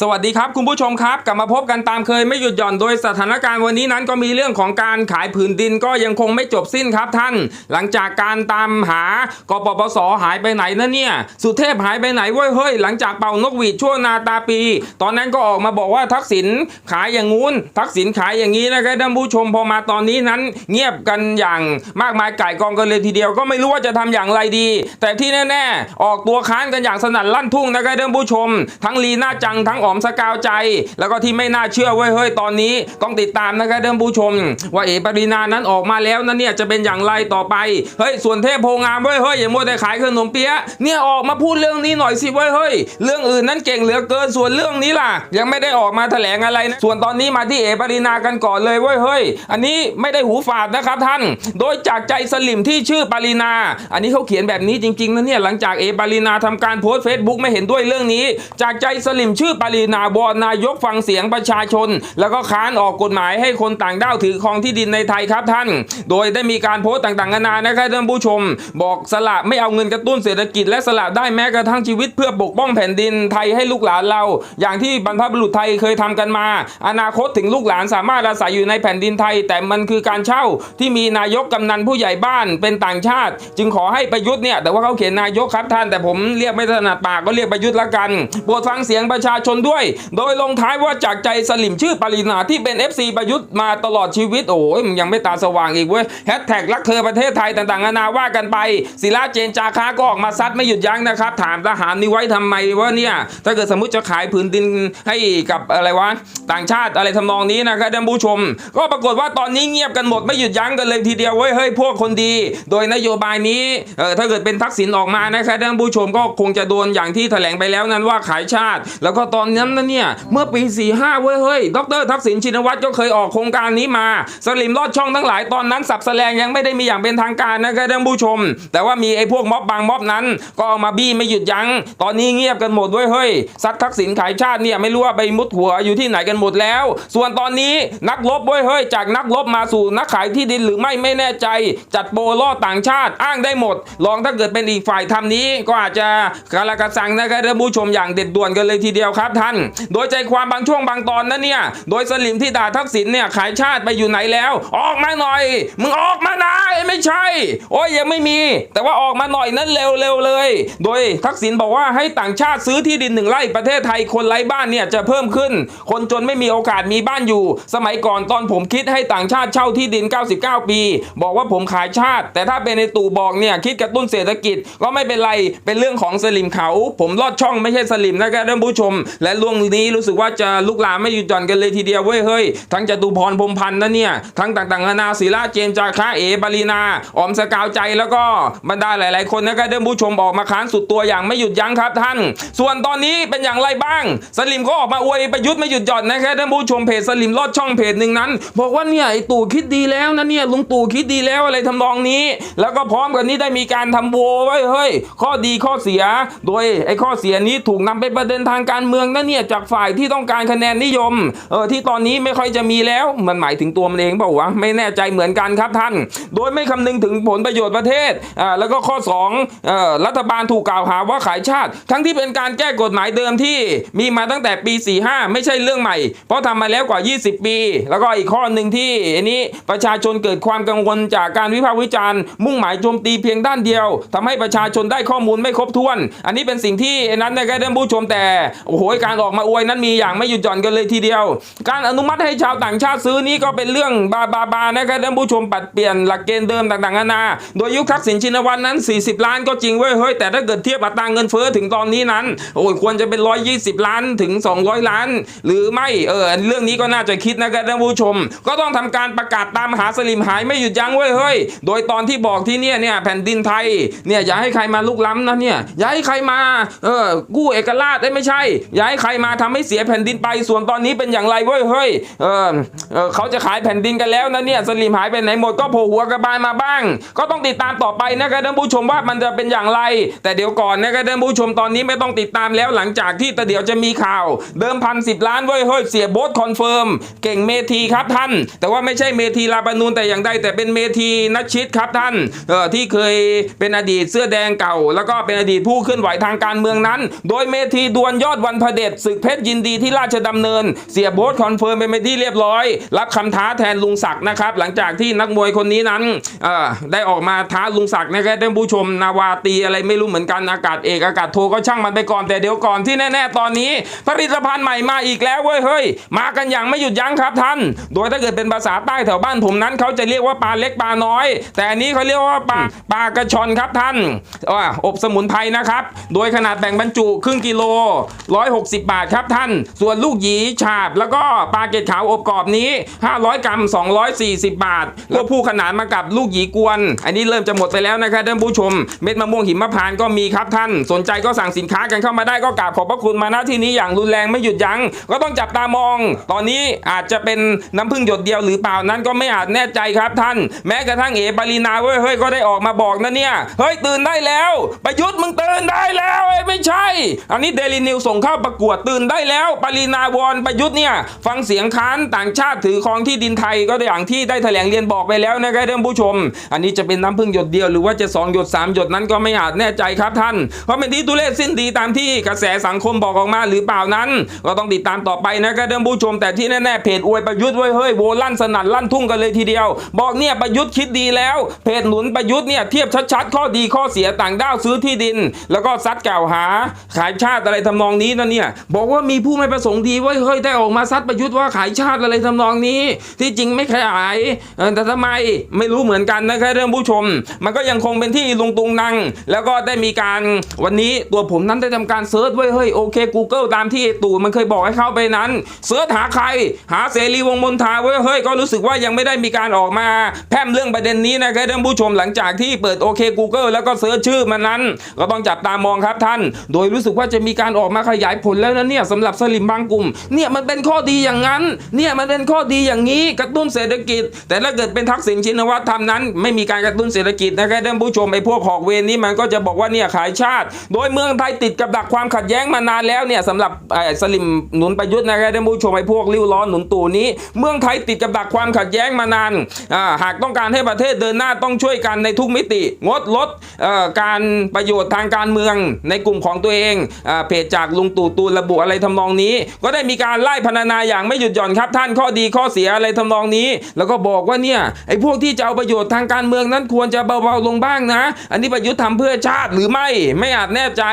สวัสดีครับคุณผู้ชมครับ กลับมาพบกันตามเคยไม่หยุดหย่อนโดยสถานการณ์วันนี้นั้นก็มีเรื่องของการขายผืนดินก็ยังคงไม่จบสิ้นครับท่าน หลังจากการตามหากปปสหายไปไหนนะเนี่ยสุเทพหายไปไหนเว้ยเฮ้ยหลังจากเป่านกหวีดชั่วนาตาปี ตอนนั้นก็ออกมาบอกว่าทักษิณขายอย่างงู้น ทักษิณขายอย่างนี้นะครับท่านผู้ชมพอมาตอนนี้นั้น เงียบกันอย่างมากมายไก่กองกันเลยทีเดียวก็ไม่รู้ว่าจะทำอย่างไรดี แต่ที่แน่ ๆ ออกตัวค้านกันอย่างสนั่นลั่นทุ่งนะครับท่านผู้ชม ทั้งลีน่าจังทั้งอ๋อมสกาวใจ แล้วก็ที่ไม่น่าเชื่อเว้ยเฮ้ยตอนนี้ต้องติดตามนะครับท่านผู้ชม ว่าเอ๋ปรินานั้นออกมาแล้วนะเนี่ยจะเป็นอย่างไรต่อไปเฮ้ยส่วนเทพโพงามเว้ยเฮ้ยอย่ามัวแต่ขายขนมเปี๊ยะเนี่ยออกมาพูดเรื่องนี้หน่อยสิเว้ยเฮ้ยเรื่องอื่นนั้นเก่งเหลือเกินส่วนเรื่องนี้ล่ะ ยังไม่ได้ออกมาแถลงอะไรนะส่วนตอนนี้มาที่เอ๋ปรินากันก่อนเลยเว้ยเฮ้ยอันนี้ไม่ได้หูฝาดนะครับท่าน โดยจากใจสลิมที่ชื่อปรินา อันนี้เขาเขียนแบบนี้จริงๆนะเนี่ยหลังจากเอปรินาทำการโพสต์เฟซบุ๊กไม่เห็นด้วยเรื่องนี้ จากใจสลิมชื่อปรินาวอนนายกฟังเสียงประชาชน แล้วก็ค้านออกกฎหมายให้คนต่างด้าวถือครองที่ดินในไทยครับท่าน โดยได้มีการโพสต์ต่างๆนานานะครับท่านผู้ชม บอกสละไม่เอาเงินกระตุ้นเศรษฐกิจ และสละได้แม้กระทั่งชีวิตเพื่อปกป้องแผ่นดินไทยให้ลูกหลานเรา อย่างที่บรรพบุรุษไทยเคยทำกันมา อนาคตถึงลูกหลานสามารถอาศัยอยู่ในแผ่นดินไทย แต่มันคือการเช่าที่มีนายกกำนันผู้ใหญ่บ้านเป็นต่างชาติ จึงขอให้ประยุทธ์เนี่ยแต่ว่าเขาเขียนนายกครับท่าน แต่ผมเรียกไม่ถนัดปากก็เรียกประยุทธ์ละกันโปรดฟังเสียงประชาชนด้วย โดยลงท้ายว่าจากใจสลิมชื่อปรินาที่เป็น FC ประยุทธ์มาตลอดชีวิต โอ้ยมันยังไม่ตาสว่างอีกเว้ยแฮชแท็กรักเธอประเทศไทยต่างๆนานาว่ากันไป ศิลาเจนจาคาก็ออกมาซัดไม่หยุดยั้งนะครับ ถามทหารนี่ไว้ทำไมว่าเนี่ยถ้าเกิดสมมติจะขายผืนดินให้กับอะไรวะต่างชาติอะไรทำนองนี้นะครับท่านผู้ชม ก็ปรากฏว่าตอนนี้เงียบกันหมดไม่หยุดยั้งกันเลยทีเดียวเว้ยเฮ้ยพวกคนดี โดยนโยบายนี้เออถ้าเกิดเป็นทักษิณออกมานะครับท่านผู้ชมก็คงจะโดนอย่างที่แถลงไปแล้วนั้นว่าขายชาติ แล้วก็ตอนนั้นนะเนี่ย เมื่อปี 45 เว้ยเฮ้ย ดรทักษิณชินวัตรก็เคยออกโครงการนี้มา สลิมลอดช่องทั้งหลายตอนนั้นสับแสลงยังไม่ได้มีอย่างเป็นทางการนะครับท่านผู้ชม แต่ว่ามีไอ้พวกม็อบบางม็อบนั้น ก็เอามาบี้ไม่หยุดยัง้ง ตอนนี้เงียบกันหมดเว้ยเฮ้ยซัดทักษิณขายชาติเนี่ยไม่รู้ว่าไปมุดหัวอยู่ที่ไหนกันหมดแล้ว ส่วนตอนนี้นักรบเว้ยเฮ้ยจากนักรบมาสู่นักขายที่ดินหรือไม่ไม่แน่ใจ จัดโปรล่อต่างชาติอ้างได้หมด ลองถ้าเกิดเป็นอีกฝ่ายทำนี้ ก็อาจจะกาลกระสังนะครับท่านผู้ชมอย่างเด็ดด่วนกันเลยทีเดียวครับท่านโดยใจความบางช่วงบางตอนนั้นเนี่ย โดยสลิมที่ด่าทักษิณเนี่ยขายชาติไปอยู่ไหนแล้ว ออกมาหน่อย มึงออกมานะเอ้ยไม่ใช่ โอ้ยยังไม่มี แต่ว่าออกมาหน่อยนั้นเร็วๆเลย โดยทักษิณบอกว่าให้ต่างชาติซื้อที่ดินหนึ่งไร่ประเทศไทยคนไร้บ้านเนี่ยจะเพิ่มขึ้น คนจนไม่มีโอกาสมีบ้านอยู่ สมัยก่อนตอนผมคิดให้ต่างชาติเช่าที่ดิน 99 ปี บอกว่าผมขายชาติ แต่ถ้าเป็นในตู่บอกเนี่ยคิดกระตุ้นเศรษฐกิจก็ไม่เป็นไรเป็นเรื่องของสลิมเขา ผมลอดช่องไม่ใช่สลิมนะครับท่านผู้ชมและล่วงนี้รู้สึกว่าจะลุกลามไม่หยุดหย่อนกันเลยทีเดียวเว้ยเฮ้ยทั้งจตุพรพรมพันธ์นะเนี่ยทั้งต่างๆนานาศิลาเจนจาคะเอปารีนาออมสกาวใจแล้วก็บรรดาหลาย ๆ คนนะครับท่านผู้ชมออกมาค้านสุดตัวอย่างไม่หยุดยั้งครับท่าน ส่วนตอนนี้เป็นอย่างไรบ้าง สลิมก็ออกมาอวยประยุทธ์ไม่หยุดหย่อนนะครับท่านผู้ชมเพจสลิมลอดช่องเพจหนึ่งนั้น บอกว่าเนี่ยไอ้ตู่คิดดีแล้วนะเนี่ยลุงตู่คิดดีแล้วอะไรทำนองนี้ แล้วก็พร้อมกันนี้ได้มีการทำโวไว้เฮ้ยข้อดีข้อเสีย โดยไอ้ข้อเสียนี้ถูกนำไปประเด็นทางการเมืองนะเนี่ยจากฝ่ายที่ต้องการคะแนนนิยมเออที่ตอนนี้ไม่ค่อยจะมีแล้วมันหมายถึงตัวมันเองเปล่าวะไม่แน่ใจเหมือนกันครับท่าน โดยไม่คำนึงถึงผลประโยชน์ประเทศอ่าแล้วก็ข้อ2เอ่อรัฐบาลถูกกล่าวหาว่าขายชาติ ทั้งที่เป็นการแก้กฎหมายเดิมที่มีมาตั้งแต่ปี 45 ไม่ใช่เรื่องใหม่ เพราะทำมาแล้วกว่า 20 ปี แล้วก็อีกข้อหนึ่งที่อันนี้ประชาชนเกิดความกังวลจากการวิพากษ์วิจารณ์มุ่งหมายโจมตีเพียงด้านเดียวทำให้ประชาชนได้ข้อมูลไม่ครบถ้วน อันนี้เป็นสิ่งที่ไอ้นั้นนะครับท่านผู้ชมแต่โอ้โหการออกมาอวยนั้นมีอย่างไม่หยุดหย่อนกันเลยทีเดียว การอนุมัติให้ชาวต่างชาติซื้อนี้ก็เป็นเรื่องบาบาบานะครับท่านผู้ชมปัดเปลี่ยนหลักเกณฑ์เดิมต่างๆนานา โดยยุคทักษิณชินวัตรนั้น 40 ล้านก็จริงเว้ยเฮ้ยแต่ถ้าเกิดเทียบอัตราเงินเฟ้อถึงตอนนี้นั้นโอ้ยควรจะเป็น 120 ล้านถึง 200 ล้าน หรือไม่เออเรื่องนี้ก็น่าจะคิดนะครับท่านผู้ชม ก็ต้องทำการประกาศตามหาสลิมหายไม่หยุดยั้งเว้ยเฮ้ยโดยตอนที่บอกที่เนี่ยเนี่ยแผ่นดินไทยเนี่ยอย่าให้ใครมาลุกล้ำนะเนี่ยอย่าให้ใครมาเออกู้เอกราชได้ไม่ใช่อย่าให้ใครมาทำให้เสียแผ่นดินไปส่วนตอนนี้เป็นอย่างไรเว้ยเฮ้ยเออเขาจะขายแผ่นดินกันแล้วนะเนี่ยสลิมหายไปไหนหมดก็โผล่หัวกระบาลมาบ้าง ก็ต้องติดตามต่อไปนะครับท่านผู้ชมว่ามันจะเป็นอย่างไร แต่เดี๋ยวก่อนนะครับท่านผู้ชมตอนนี้ไม่ต้องติดตามแล้วหลังจากที่แต่เดี๋ยวจะมีข่าว เดิมพันสิบล้านเว้ยเฮ้ยเสียโบ๊ทคอนเฟิร์มเก่งเมทีครับท่าน แต่ว่าไม่ใช่เมทีลาบานูนแต่อย่างใดแต่เป็นเมทีนัชชิดครับท่านเออที่เคยเป็นอดีตเสื้อแดงเก่า แล้วก็เป็นอดีตผู้เคลื่อนไหวทางการเมืองนั้น โดยเมทีดวลยอดวันพเดด็จศึกเพชรยินดีที่ราชดำเนิน เสียโบ๊ทคอนเฟิร์มไปเป็นที่เรียบร้อย รับคำท้าแทนลุงศักดิ์นะครับ หลังจากที่นักมวยคนนี้นั้นได้ออกมาท้าลุงศักดิ์นะครับท่านผู้ชมนาวาตีอะไรไม่รู้เหมือนกันอากาศเอกอากาศโทก็ช่างมันไปก่อนแต่เดี๋ยวก่อนที่แน่ๆตอนนี้ ผลิตภัณฑ์ใหม่มาอีกแล้วเว้ยเฮ้ยมากันอย่างไม่หยุดยั้งครับท่าน โดยถ้าเกิดเป็นภาษาใต้แถวบ้านผมนั้นเขาจะเรียกว่าปลาเล็กปลาน้อย แต่อันนี้เขาเรียกว่าปลาปลากระชอนครับท่านออบสมุนไพรนะครับ โดยขนาดแบ่งบรรจุครึ่งกิโล160บาทครับท่าน ส่วนลูกหยีฉาบ แล้วก็ปลาเกล็ดขาวอบกรอบนี้ 500 กรัม 240 บาทแล้วผู้ขนานมากับลูกหยีกวน อันนี้เริ่มจะหมดไปแล้วนะครับท่านผู้ชม เม็ดมะม่วงหิมพานต์ก็มีครับท่าน สนใจก็สั่งสินค้ากันเข้ามาได้ก็กราบขอบพระคุณมาณที่นี้อย่างรุนแรงไม่หยุดยัง้งก็ต้องจับตามอง ตอนนี้อาจจะเป็นน้ำพึ่งหยดเดียวหรือเปล่านั้นก็ไม่อาจแน่ใจครับท่าน แม้กระทั่งเอปารีนาเว้ยเฮ้ยก็ได้ออกมาบอกนะเนี่ยเฮ้ยตื่นได้แล้ว ประยุทธ์มึงตื่นได้แล้วเอ้ยไม่ใช่ อันนี้เดลินิวส่งเข้าประกวดตื่นได้แล้ว ปรินาวรประยุทธ์เนี่ยฟังเสียงค้านต่างชาติถือครองที่ดินไทยก็อย่างที่ได้แถลงเรียนบอกไปแล้วนะครับท่านผู้ชม อันนี้จะเป็นน้ำพึ่งหยดเดียวหรือว่าจะสองหยดสามหยดนั้นก็ไม่อาจแน่ใจครับท่าน เพราะเป็นที่ตุเลศสิ้นดีตามที่กระแสสังคมบอกออกมาหรือเปล่านั้น ก็ต้องติดตามต่อไปนะครับท่านผู้ชม แต่ที่แน่ๆเพจอวยประยุทธ์เว้เฮ้ยโวลั่นสนั่นลั่นทุ่งกันเลยทีเดียว บอกเนี่ยประยุทธ์คิดดีแล้ว เพจหนุนประยุทธ์เนี่ยเทียบชัดๆ ข้อดีข้อเสียต่างด้าวซื้อที่ดิน แล้วก็ซัดกล่าวหา ขายชาติอะไรทำนองนี้นะเนี่ยบอกว่ามีผู้ไม่ประสงค์ดีว้ยเฮ้ยได้ออกมาซัดประยุทธ์ว่าขายชาติอะไรทำนองนี้ ที่จริงไม่ขายแต่ทำไมไม่รู้เหมือนกันนะครับท่านผู้ชม มันก็ยังคงเป็นที่ลุงตุงนัง แล้วก็ได้มีการวันนี้ตัวผมนั้นได้ทำการเซิร์ชไว้เฮ้ยโอเค Google ตามที่ตู่มันเคยบอกให้เข้าไปนั้นเซิร์ชหาใคร หาเสรีวงมนทาไว้เฮ้ยก็รู้สึกว่ายังไม่ได้มีการออกมาแพร่มเรื่องประเด็นนี้นะครับท่านผู้ชมหลังจากที่เปิดโอเค Google แล้วก็เซิร์ชชื่อมันนั้น ก็ต้องจับตามองครับท่าน โดยรู้สึกว่าจะมีการออกมาขยายผลแล้วนะเนี่ยสำหรับสลิมบางกลุ่มเนี่ยมันเป็นข้อดีอย่างนั้นเนี่ยมันเป็นข้อดีอย่างนี้กระตุ้นเศรษฐกิจ แต่ถ้าเกิดเป็นทักษิณชินวัตรทำนั้น ไม่มีการกระตุ้นเศรษฐกิจนะครับท่านผู้ชมไอ้พวกหอกเวรนี้มันก็จะบอกว่าเนี่ยขายชาติ โดยเมืองไทยติดกับดักความขัดแย้งมานานแล้วเนี่ยสำหรับไอ้สลิมหนุนประยุทธ์นะครับท่านผู้ชมไอ้พวกริ้วล้อนหนุนตู่นี้ เมืองไทยติดกับดักความขัดแย้งมานานหากต้องการให้ประเทศเดินหน้าต้องช่วยกันในทุกมิติ งดลดการประโยชน์ทางการเมืองในกลุ่มของตัวเองเพจจากลุงตูู่ระบุอะไรทำนองนี้ ก็ได้มีการไล่พรรณนาอย่างไม่หยุดหย่อนครับ ท่านข้อดีข้อเสียอะไรทำนองนี้ แล้วก็บอกว่าเนี่ยไอ้พวกที่จะเอาประโยชน์ทางการเมืองนั้นควรจะเบาๆลงบ้างนะ อันนี้ประยุทธ์ทำเพื่อชาติหรือไม่ไม่อาจแน่ใจ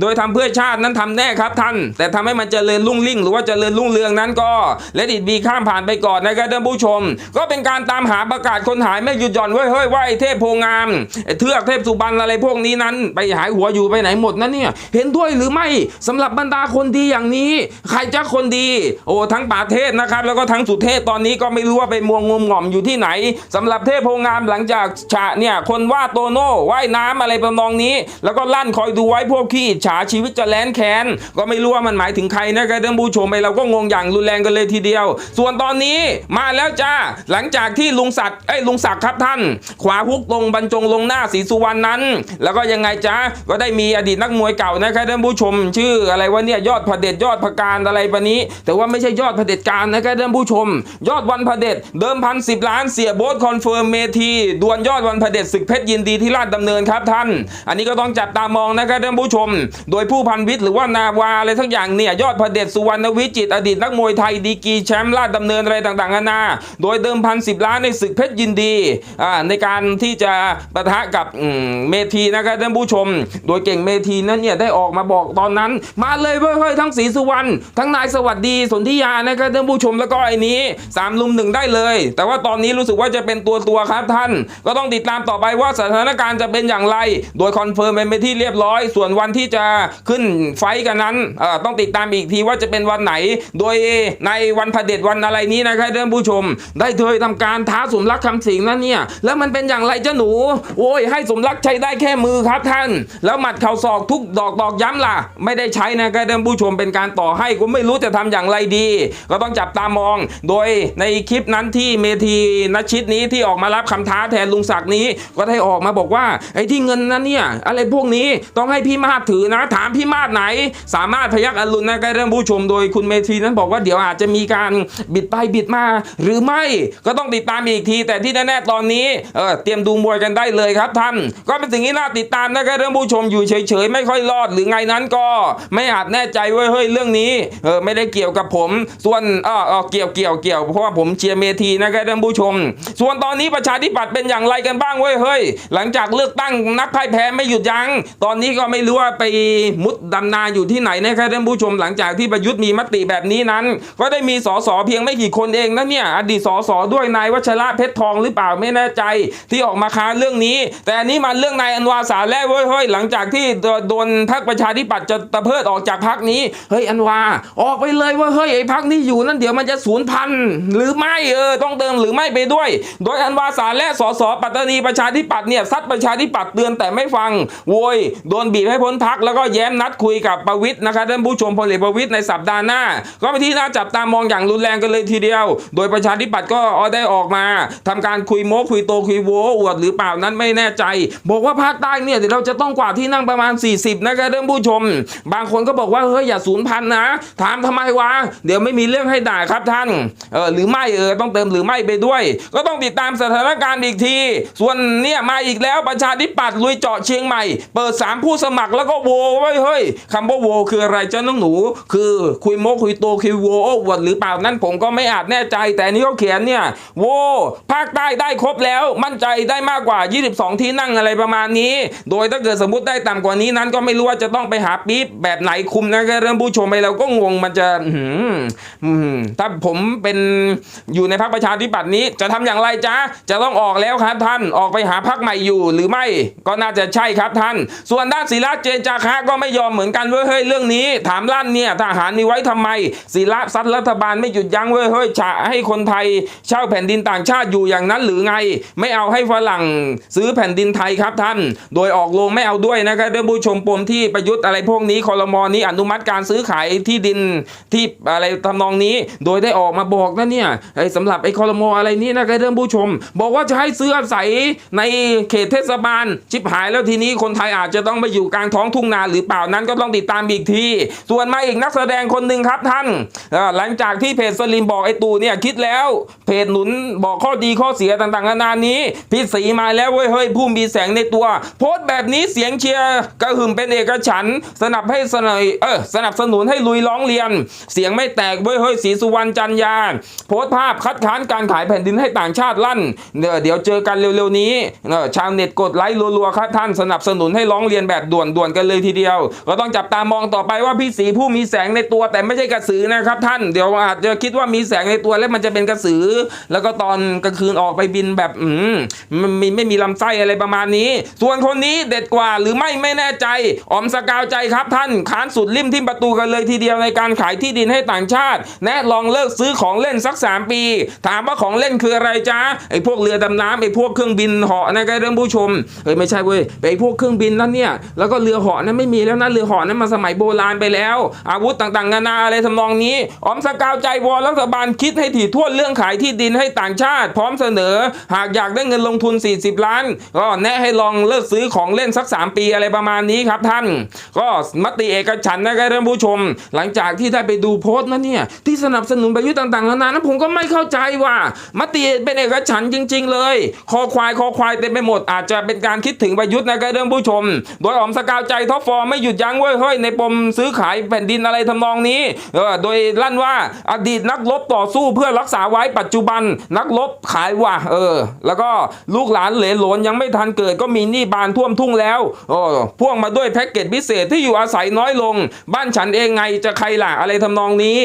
โดยทำเพื่อชาตินั้นทำแน่ครับท่าน แต่ทำให้มันเจริญรุ่งริ่งหรือว่าเจริญรุ่งเรืองนั้นก็และดิดบีข้ามผ่านไปก่อนนะครับท่านผู้ชม ก็เป็นการตามหาประกาศคนหายไม่หยุดหย่อนเว้ยเฮ้ยว่าไอ้เทพโพงามไอ้เทือกเทพสุบรรณอะไรพวกนี้นั้น ไปหายหัวอยู่ไปไหนหมดนะเนี่ยเห็นด้วยหรือไม่สำหรับบรรดาคนดีอย่างนี้ ใครจะคนดี โอ้ทั้งป่าเทพนะครับ แล้วก็ทั้งสุเทพตอนนี้ก็ไม่รู้ว่าไปมัวงมง่อมอยู่ที่ไหนสำหรับเทพโพงามหลังจากฉะเนี่ยคนว่าโตโน่ว่ายน้ำอะไรประนองนี้ แล้วก็ลั่นคอยดูไว้พวกขี้ฉาชีวิตจะแลนแค้นก็ไม่รู้ว่ามันหมายถึงใครนะครับท่านผู้ชมไปเราก็งงอย่างรุนแรงกันเลยทีเดียว ส่วนตอนนี้มาแล้วจ้าหลังจากที่ลุงศักดิ์ไอ้ลุงศักดิ์ครับท่าน ขวาฮุกตรงบรรจงลงหน้าศรีสุวรรณนั้น แล้วก็ยังไงจ้าก็ได้มีอดีตนักมวยเก่านะครับท่านผู้ชมชื่ออะไรวะเนี่ยยอดพระเด็จยอดพระการอะไรปะนี้ แต่ว่าไม่ใช่ยอดพระเด็จการนะครับท่านผู้ชม ยอดวันพระเด็จเดิมพันสิบล้านเสียโบ๊ทคอนเฟิร์มเมทีดวลยอดวันพระเด็จศึกเพชรยินดีที่ราชดำเนินครับท่าน อันนี้ก็ต้องจับตามองนะครับท่านผู้ชม โดยผู้พันวิทย์หรือว่านาวาอะไรทั้งอย่างเนี่ยยอดพระเด็จสุวรรณวิจิตอดีตนักมวยไทยดีกีแชมป์ราชดำเนินอะไรต่างๆนานาโดยเดิมพันสิบล้านในศึกเพชรยินดีในการที่จะปะทะกับเมทีนะครับท่านผู้ชม โดยเก่งเมทีนั้นเนี่ยได้ออกมาบอกตอนนั้น มาเลยเว้ยเฮ้ยทั้งศรีสุวรรณทั้งนายสวัสดีสนธิยานะครับท่านผู้ชมแล้วก็ไอ้นี้สามลุมหนึ่งได้เลย แต่ว่าตอนนี้รู้สึกว่าจะเป็นตัวตัวครับท่าน ก็ต้องติดตามต่อไปว่าสถานการณ์จะเป็นอย่างไร โดยคอนเฟิร์มเป็นที่เรียบร้อย ส่วนวันที่จะขึ้นไฟกันนั้นต้องติดตามอีกทีว่าจะเป็นวันไหน โดยในวันพระเด็จวันอะไรนี้นะครับท่านผู้ชม ได้เคยทำการท้าสมรักคำสิงนั่นเนี่ย แล้วมันเป็นอย่างไรเจ้าหนู โอ้ย ให้สมรักใช้ได้แค่มือครับท่าน แล้วหมัดเข่าศอกทุกดอกดอกย้ำล่ะ ไม่ได้ใช้นะครับท่านผู้ชมเป็นการต่อให้ก็ไม่รู้จะทำอย่างไรดี ก็ต้องจับตามอง โดยในคลิปนั้นที่เมทีนัชชิดนี้ที่ออกมารับคำท้าแทนลุงศักดิ์นี้ ก็ได้ออกมาบอกว่าไอ้ที่เงินนั้นเนี่ยอะไรพวกนี้ต้องให้พี่มาศถือนะถามพี่มาศไหน สามารถพยักอรุณนะครับท่านผู้ชม โดยคุณเมทีนั้นบอกว่าเดี๋ยวอาจจะมีการบิดไปบิดมา หรือไม่ก็ต้องติดตามอีกที แต่ที่แน่ๆตอนนี้เออเตรียมดูมวยกันได้เลยครับท่าน ก็เป็นสิ่งที่น่าติดตามนะครับท่านผู้ชมอยู่เฉยๆไม่ค่อยรอดหรือไงนั้นก็ไม่อาจแน่ใจใจเว้ยเฮ้ยเรื่องนี้เออไม่ได้เกี่ยวกับผม ส่วนเออเออเกี่ยวเกี่ยวเกี่ยวเพราะว่าผมเชียร์เมทีนะครับท่านผู้ชม ส่วนตอนนี้ประชาธิปัตย์เป็นอย่างไรกันบ้างเว้ยเฮ้ยหลังจากเลือกตั้งนักพ่ายแพ้ไม่หยุดยัง้งตอนนี้ก็ไม่รู้ว่าไปมุดดำนาอยู่ที่ไหนนะครับท่านผู้ชมหลังจากที่ประยุทธ์มีมติแบบนี้นั้น ก็ได้มีสสเพียงไม่กี่คนเองนะเนี่ยอดีตสสด้วยนายวัชระเพชรทองหรือเปล่าไม่แน่ใจ ที่ออกมาค้านเรื่องนี้ แต่อันนี้มันเรื่องนายอันวาสาและเว้ยเฮ้ยหลังจากที่โดนพรรคประชาธิปัตย์จะตะเพิดออกจากพรรคนี้ เฮ้ยอันวาออกไปเลยว่าเฮ้ยไอ้พรรคนี้อยู่นั่นเดี๋ยวมันจะสูญพันธุ์หรือไม่เออต้องเติมหรือไม่ไปด้วย โดยอันวาสารและสสปัตตานีประชาธิปัตย์เนี่ยซัดประชาธิปัตย์เตือนแต่ไม่ฟังโวยโดนบีบให้พ้นพักแล้วก็แย้มนัดคุยกับประวิทย์นะครับท่านผู้ชมพลเอกประวิทย์ในสัปดาห์หน้า ก็เป็นที่น่าจับตามองอย่างรุนแรงกันเลยทีเดียว โดยประชาธิปัตย์ก็ได้ออกมาทำการคุยโม้คุยโตคุยโวอวดหรือเปล่านั้นไม่แน่ใจ บอกว่าภาคใต้เนี่ยเดี๋ยวเราจะต้องกวาดที่นั่งประมาณ 40 นะครับท่านผู้ชม บางคนก็บอกว่าเฮ้ยอย่าสูญพันธุ์นะถามทำไมวะเดี๋ยวไม่มีเรื่องให้ด่าครับท่านเออหรือไม่เออต้องเติมหรือไม่ไปด้วย ก็ต้องติดตามสถานการณ์อีกที ส่วนเนี่ยมาอีกแล้วประชาธิปัตย์ลุยเจาะเชียงใหม่ เปิด 3 ผู้สมัครแล้วก็โวไว้เฮ้ยคำว่าโวคืออะไรเจ้าน้องหนู คือคุยโมคุยโตคุยโวโอ้วดหรือเปล่านั้นผมก็ไม่อาจแน่ใจ แต่นนี่เขาเขียนเนี่ยโวภาคใต้ได้ครบแล้วมั่นใจได้มากกว่า 22 ที่นั่งอะไรประมาณนี้ โดยถ้าเกิดสมมติได้ต่ำกว่านี้นั้นก็ไม่รู้ว่าจะต้องไปหาปี๊บแบบไหนคุมนะครับเรื่องผู้ชมไปเราก็งงมันจะอืถ้าผมเป็นอยู่ในพรรคประชาธิปัตย์นี้ จะทำอย่างไรจ๊ะจะต้องออกแล้วครับท่านออกไปหาพรรคใหม่อยู่หรือไม่ก็น่าจะใช่ครับท่าน ส่วนด้านศิระเจนจาคะก็ไม่ยอมเหมือนกันเว้ยเฮ้ยเรื่องนี้ ถามลั่นเนี่ยทหารมีไว้ทำไมศิระซัดรัฐบาลไม่หยุดยั้งเว้ยเฮ้ยฉะให้คนไทยเช่าแผ่นดินต่างชาติอยู่อย่างนั้นหรือไง ไม่เอาให้ฝรั่งซื้อแผ่นดินไทยครับท่าน โดยออกโรงไม่เอาด้วยนะครับท่านผู้ชมปมที่ประยุทธ์อะไรพวกนี้คอรมอนี้อนุมัติการซื้อขายที่ดินที่อะไรทำนองนี้ โดยได้ออกมาบอกนะเนี่ยไอ้สำหรับไอ้คอรมออะไรนี้นะครับท่านผู้ชม บอกว่าจะให้ซื้ออาศัยในเขตเทศบาลชิบหายแล้วทีนี้คนไทยอาจจะต้องไปอยู่กลางท้องทุ่งนาหรือเปล่านั้นก็ต้องติดตามอีกที ส่วนมาอีกนักแสดงคนหนึ่งครับท่าน หลังจากที่เพจสลิมบอกไอ้ตู่เนี่ยคิดแล้ว เพจหนุนบอกข้อดีข้อเสียต่างๆนานานี้พี่สีมาแล้วเว้ยเฮ้ยผู้มีแสงในตัว โพสต์แบบนี้เสียงเชียร์กระหึ่มเป็นเอกฉันสนับให้เสนอเออสนับสนุนให้ลุยร้องเรียน เสียงไม่แตกเว้ยเฮ้ยศรีสุวรรณจันยา โพสต์ภาพคัดค้านการขายแผ่นดินให้ต่างชาติลั่น เดี๋ยวเจอกันเร็วๆนี้ ชาวเน็ตกดไลค์รัวๆครับท่านสนับสนุนให้ร้องเรียนแบบด่วนๆกันเลยทีเดียว ก็ต้องจับตามองต่อไปว่าพี่สีผู้มีแสงในตัวแต่ไม่ใช่กระสือนะครับท่านเดี๋ยวอาจจะคิดว่ามีแสงในตัวแล้วมันจะเป็นกระสือ แล้วก็ตอนกลางคืนออกไปบินแบบอืมมันมีไม่มีลำไส้อะไรประมาณนี้ ส่วนคนนี้เด็ดกว่าหรือไม่ไม่แน่ใจออมสกาวใจครับท่านค้านสุดริมทิมประตูกันเลยทีเดียวในการขายที่ดินให้ต่างชาติ แนะลองเลิกซื้อของเล่นสัก 3 ปี ถามว่าของเล่นคืออะไรจ๊ะไอ้พวกเรือดำน้ำไอ้พวกเครื่องบินเหาะนะครับเรื่องผู้ชมเฮ้ยไม่ใช่เว้ยไอ้พวกเครื่องบินนั่นเนี่ยแล้วก็เรือเหาะนั้นไม่มีแล้วนะเรือเหาะนั้นมาสมัยโบราณไปแล้ว อาวุธต่างๆนานาอะไรทำนองนี้ออมสกาวใจวอนรัฐบาลคิดให้ถี่ถ้วนเรื่องขายที่ดินให้ต่างชาติ พร้อมเสนอ หากอยากได้เงินลงทุน 40 ล้าน ก็แนะให้ลองเลิกซื้อของเล่นสัก 3 ปีอะไรประมาณนี้ครับท่าน ก็มติเอกฉันนะครับท่านผู้ชม หลังจากที่ได้ไปดูโพสต์นั้นเนี่ยที่สนับสนุนประยุทธ์ต่างๆนานานั้นผมก็ไม่เข้าใจว่ามติเป็นเอกฉันจริง ๆ เลย คอควายคอควายเต็มไปหมด อาจจะเป็นการคิดถึงประยุทธ์นะครับท่านผู้ชม โดยออมสกาวใจท็อปฟอร์ไม่หยุดยั้งเว้ยเฮ้ยในปมซื้อขายแผ่นดินอะไรทำนองนี้เออโดยลั่นว่าอดีตนักรบต่อสู้เพื่อรักษาไว้ปัจจุบันนักรบขายว่ะเออ แล้วก็ลูกหลานเหลนหลนยังไม่ทันเกิดก็มีหนี้บานท่วมทุ่งแล้วโอ้พ่วงมาด้วยแพ็กเกจพิเศษที่อยู่อาศัยน้อยลงบ้านฉันเองไงจะใครล่ะอะไรทำนองนี้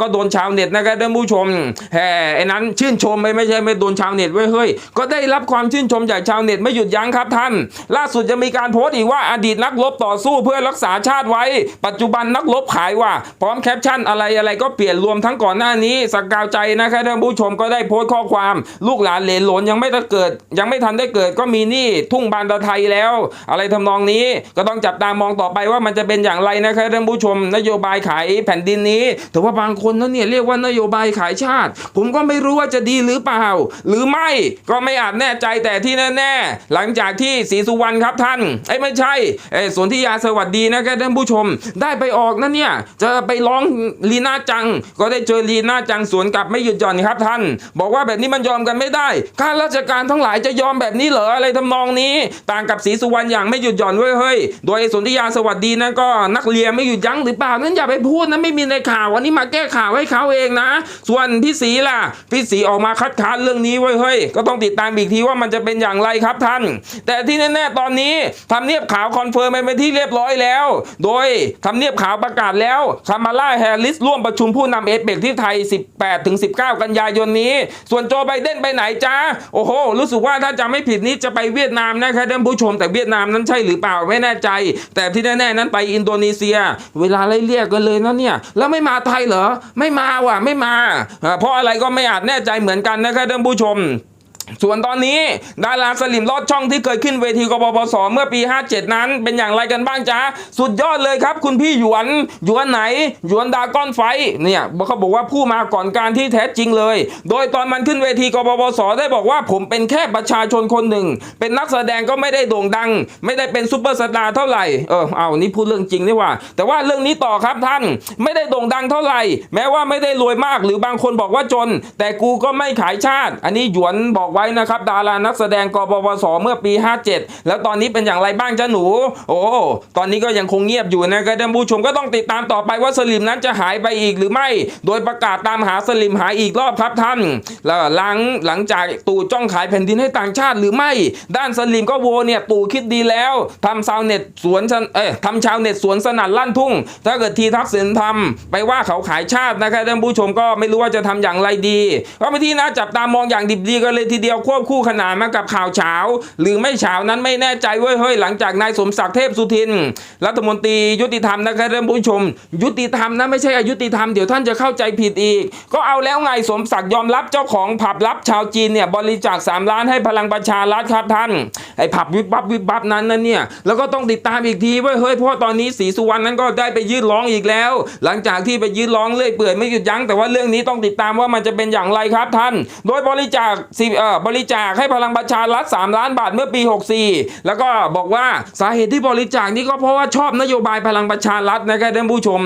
ก็โดนชาวเน็ตนะครับท่านผู้ชมแห่ไอ้นั้นชื่นชมไปไม่ใช่ไม่โดนชาวเน็ตไว้ยเฮ้ยก็ได้รับความชื่นชมจากชาวเน็ตไม่หยุดยั้งครับท่าน ล่าสุดจะมีการโพสต์อีกว่าอดีตนักรบต่อสู้เพื่อรักษาชาติไว้ ปัจจุบันนักรบขายว่ะพร้อมแคปชั่นอะไรอะไรก็เปลี่ยนรวมทั้งก่อนหน้านี้สกาวใจนะครับท่านผู้ชมก็ได้โพสต์ข้อความ ลูกหลานเหลนหลนยังไม่ได้เกิด ยังไม่ทันได้เกิดก็มีนี้ทุ่งบานตะไทยแล้ว อะไรทำนองนี้ก็ต้องจับตามองต่อไปว่ามันจะเป็นอย่างไรนะครับท่านผู้ชม นโยบายขายแผ่นดินนี้ แต่ว่าบางคนนั้นเนี่ยเรียกว่านโยบายขายชาติ ผมก็ไม่รู้ว่าจะดีหรือเปล่า หรือไม่ก็ไม่อาจแน่ใจแต่ที่แน่ๆหลังจากที่ศรีสุวรรณครับท่านไอ้ไม่ใช่ไอ้สนธิยาสวัสดีนะครับท่านผู้ชม ได้ไปออกนั่นเนี่ยจะไปร้องลีน่าจัง ก็ได้เจอลีน่าจังสวนกลับไม่หยุดหย่อนครับท่าน บอกว่าแบบนี้มันยอมกันไม่ได้ข้าราชการทั้งหลายจะยอมแบบนี้เหรออะไรทำนองนี้ ต่างกับศรีสุวรรณอย่างไม่หยุดหย่อนเว้ยเฮ้ยโดยไอ้สนธิยาสวัสดีนะก็นักเรียนไม่ไม่หยุดยั้งหรือเปล่านั้นอย่าไปพูดนะไม่มีในข่าววันนี้มาแก้ข่าวให้เขาเองนะ ส่วนพี่สีล่ะพี่สีออกมาคัดค้านเรื่องนี้ไว้เฮ้ยก็ต้องติดตามอีกทีว่ามันจะเป็นอย่างไรครับท่าน แต่ที่แน่ๆตอนนี้ทำเนียบขาวคอนเฟิร์มไปเป็นที่เรียบร้อยแล้ว โดยทำเนียบขาวประกาศแล้วคามาล่าแฮร์ริสร่วมประชุมผู้นำเอเปกที่ไทย 18-19 กันยายนนี้ ส่วนโจไบเดนไปไหนจ้าโอ้โห รู้สึกว่าถ้าจะไม่ผิดนี้จะไปเวียดนามนะครับท่านผู้ชมแต่เวียดนามนั้นใช่หรือเปล่าไม่แน่ใจ แต่ที่แน่ๆนั้นไปอินโดนีเซียเวลาไล่เรียกกันเลยนะเนี่ยแล้วไม่มาไทยเหรอไม่มาว่ะไม่มาอ่าเพราะอะไรก็ไม่อาจแน่ใจเหมือนกันนะครับท่านผู้ชม ส่วนตอนนี้ดาราสลิมลอดช่องที่เคยขึ้นเวทีกบพศเมื่อปี 57 นั้น เป็นอย่างไรกันบ้างจ๊ะ สุดยอดเลยครับ คุณพี่หยวนหยวนไหนหยวนดาก้อนไฟเนี่ยเขาบอกว่าผู้มาก่อนการที่แท้จริงเลย โดยตอนมันขึ้นเวทีกบพศได้บอกว่าผมเป็นแค่ประชาชนคนหนึ่ง เป็นนักแสดงก็ไม่ได้โด่งดัง ไม่ได้เป็นซูเปอร์สตาร์เท่าไหร่เออเอานี่พูดเรื่องจริงนี่ว่า แต่ว่าเรื่องนี้ต่อครับท่านไม่ได้โด่งดังเท่าไหร่ แม้ว่าไม่ได้รวยมากหรือบางคนบอกว่าจน แต่กูก็ไม่ขายชาติ อันนี้หยวนบอกไว้นะครับ ดารานักแสดงกปปสเมื่อปี 57 แล้วตอนนี้เป็นอย่างไรบ้างจ้าหนู โอ้ ตอนนี้ก็ยังคงเงียบอยู่นะครับท่านผู้ชมก็ต้องติดตามต่อไปว่าสลิมนั้นจะหายไปอีกหรือไม่ โดยประกาศตามหาสลิมหายอีกรอบครับท่าน แล้วหลังหลังจากตู่จ้องขายแผ่นดินให้ต่างชาติหรือไม่ ด้านสลิมก็โวเนี่ยตู่คิดดีแล้วทำชาวเน็ตสวนเอ้ยทำชาวเน็ตสวนสนั่นลั่นทุ่ง ถ้าเกิดทีทักษิณทำไปว่าเขาขายชาตินะครับท่านผู้ชมก็ไม่รู้ว่าจะทำอย่างไรดีก็ไปนที่น่าจับตามองอย่างดิบดีกันเลยทีเดียวควบคู่ขนานมากับข่าวเช้า หรือไม่เช้านั้นไม่แน่ใจเว้ยเฮ้ยหลังจากนายสมศักดิ์เทพสุทิน รัฐมนตรียุติธรรมนะครับท่านผู้ชม ยุติธรรมนะไม่ใช่อายุติธรรมเดี๋ยวท่านจะเข้าใจผิดอีก ก็เอาแล้วไงสมศักดิ์ยอมรับเจ้าของผับรับชาวจีนเนี่ยบริจาค 3 ล้านให้พลังประชารัฐครับท่านไอ้ผับวิบวับวิบวับนั้นนั่นเนี่ยแล้วก็ต้องติดตามอีกทีเว้ยเฮ้ยเพราะตอนนี้ศรีสุวรรณนั้นก็ได้ไปยื่นร้องอีกแล้ว หลังจากที่ไปยื่นร้องเรื่อยเปื่อยไม่หยุดยั้งแต่ว่าเรื่องนี้ต้องติดตามว่ามันจะเป็นอย่างไรครับท่าน โดยบริจาคสิเอ่อบริจาคให้พลังประชารัฐ3ล้านบาทเมื่อปี 64 แล้วก็บอกว่าสาเหตุที่บริจาคนี่ก็เพราะว่าชอบนโยบายพลังประชารัฐนะครับท่านผู้ชม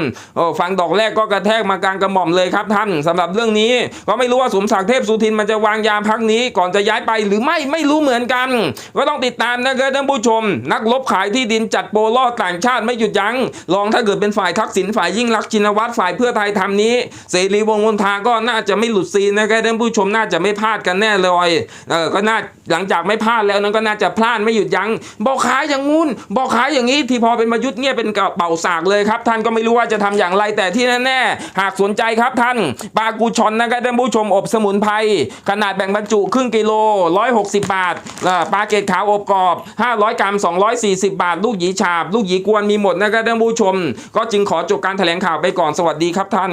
ฟังดอกแรกก็กระแทกมากลางกระหม่อมเลยครับท่านสำหรับเรื่องนี้ ก็ไม่รู้ว่าสมศักดิ์เทพสุทินมันจะวางยาพักนี้ ก่อนจะย้ายไปหรือไม่ไม่รู้เหมือนกัน ก็ต้องติดตามนะครับท่านผู้ชม นักลบขายที่ดินจัดโปรล่อต่างชาติไม่หยุดยั้งลองถ้าเกิดเป็นฝ่ายทักษิณฝ่ายยิ่งรักชินวัตรฝ่ายเพื่อไทยทำนี้ เสรีวงศ์มนทาก็น่าจะไม่หลุดซีนนะครับท่านผู้ชมน่าจะไม่พลาดกันแน่เลยเออก็น่าหลังจากไม่พลาดแล้วนั้นก็น่าจะพลาดไม่หยุดยั้งบอกขายอย่างงู้นบอกขายอย่างนี้ที่พอเป็นมายุทธ์เงียบเป็นกระเป๋าสากเลยครับ ท่านก็ไม่รู้ว่าจะทำอย่างไรแต่ที่แน่ๆหากสนใจครับท่านปลากูชอนนะครับท่านผู้ชมอบสมุนไพรขนาดแบ่งบรรจุครึ่งกิโล 160 บาทปลาเกตขาวอบกรอบ 500 กรัม 240 บาท ลูกหยีฉาบ ลูกหยีกวนมีหมดนะครับท่านผู้ชม ก็จึงขอจบการแถลงข่าวไปก่อนสวัสดีครับท่าน